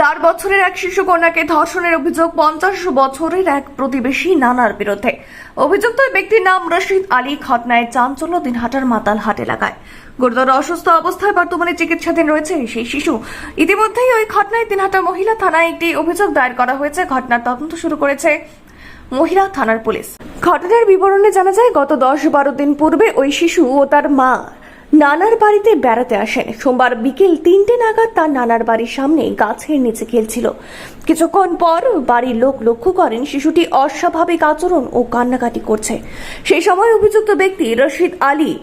চার বছরের এক শিশু কন্যাকে ধর্ষণের অভিযোগ পঞ্চাশ বছরের এক প্রতিবেশী নানার বিরুদ্ধে। অভিযুক্ত ব্যক্তির নাম রশিদ আলী, ঘটনায় চাঞ্চল্য দিনহাটার মাতাল হাট এলাকায়। গুরুতর অসুস্থ অবস্থায় বর্তমানে চিকিৎসাধীন রয়েছে সেই শিশু। ইতিমধ্যেই ওই ঘটনায় দিনহাটা মহিলা থানায় একটি অভিযোগ দায়ের করা হয়েছে। ঘটনার তদন্ত শুরু করেছে মহিলা থানার পুলিশ। ঘটনার বিবরণে জানা যায়, গত দশ বারো দিন পূর্বে ওই শিশু ও তার মা নানার বাড়িতে বেড়াতে আসেন। সোমবার বিকেল তিনটে নাগাদ তার নানার বাড়ির সামনে গাছের নিচে খেলছিল। কিছুক্ষণ পর বাড়ির লোক লক্ষ্য করেন শিশুটি অস্বাভাবিক আচরণ ও কান্নাকাটি করছে। সেই সময় অভিযুক্ত ব্যক্তি রশিদ আলী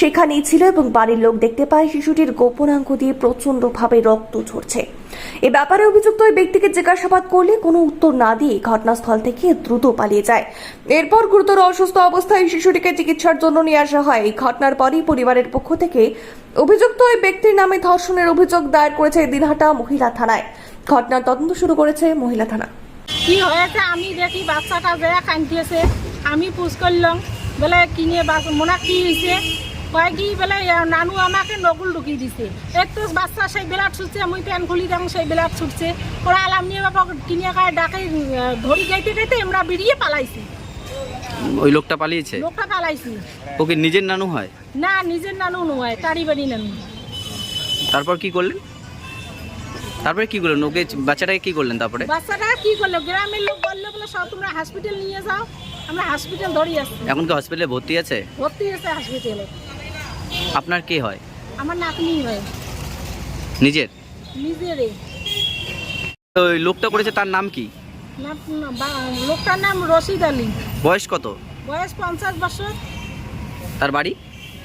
সেখানেই ছিল এবং বাড়ির লোক দেখতে পায় শিশুটির গোপনাঙ্গ দিয়ে প্রচণ্ডভাবে রক্ত ঝরছে। এ ব্যাপারে অভিযুক্ত ওই ব্যক্তিকে জিজ্ঞাসাবাদ করলে কোনো উত্তর না দিয়ে ঘটনাস্থল থেকে দ্রুত পালিয়ে যায়। এরপর গুরুতর অসুস্থ অবস্থায় শিশুটিকে চিকিৎসার জন্য নিয়ে আসা হয়। এই ঘটনার পরই পরিবারের পক্ষ থেকে অভিযুক্ত ওই ব্যক্তির নামে ধর্ষণের অভিযোগ দায়ের করেছে দিনহাটা মহিলা থানায়। ঘটনার তদন্ত শুরু করেছে মহিলা থানা। কি হয়েছে? আমি দেখি বাচ্চাটা যে কান্দিয়েছে আমি পুষ করলাম। বলে কিনে মোনা কি হয়েছে? কয় কি বলে নানু আমাকে নকুল ঢুকিয়ে দিছে। একটু বাচ্চা সেই বেলাট ছুটছে আমি প্যান খুলি দেখুন সেই বেলাট ছুটছে ওরা আলাম নিয়ে বাবা কিনে খায় ডাকে ধরি গাইতে গাইতে আমরা বেরিয়ে পালাইছি। ওই লোকটা পালিয়েছে? লোকটা পালাইছি। ও কি নিজের নানু হয়? না নিজের নানু নয় তারি বাড়ি নানু। তারপর কি করলেন? তারপরে কি করলেন? ওকে বাচ্চাটাকে কি করলেন তারপরে? বাচ্চাটা কি করল? গ্রামের লোক বলল বলে সব তোমরা হসপিটাল নিয়ে যাও আমরা হসপিটাল ধরি আসছি। এখন কি হসপিটালে ভর্তি আছে? ভর্তি হয়েছে হসপিটালে আপনার কে হয়? আমার নাতনি হয়। নিজের? নিজেরই। ওই লোকটা করেছে তার নাম কি? নাম- না, বা- লোকটার নাম রশিদ আলী। বয়স কত? বয়স পঞ্চাশ বছর। তার বাড়ি?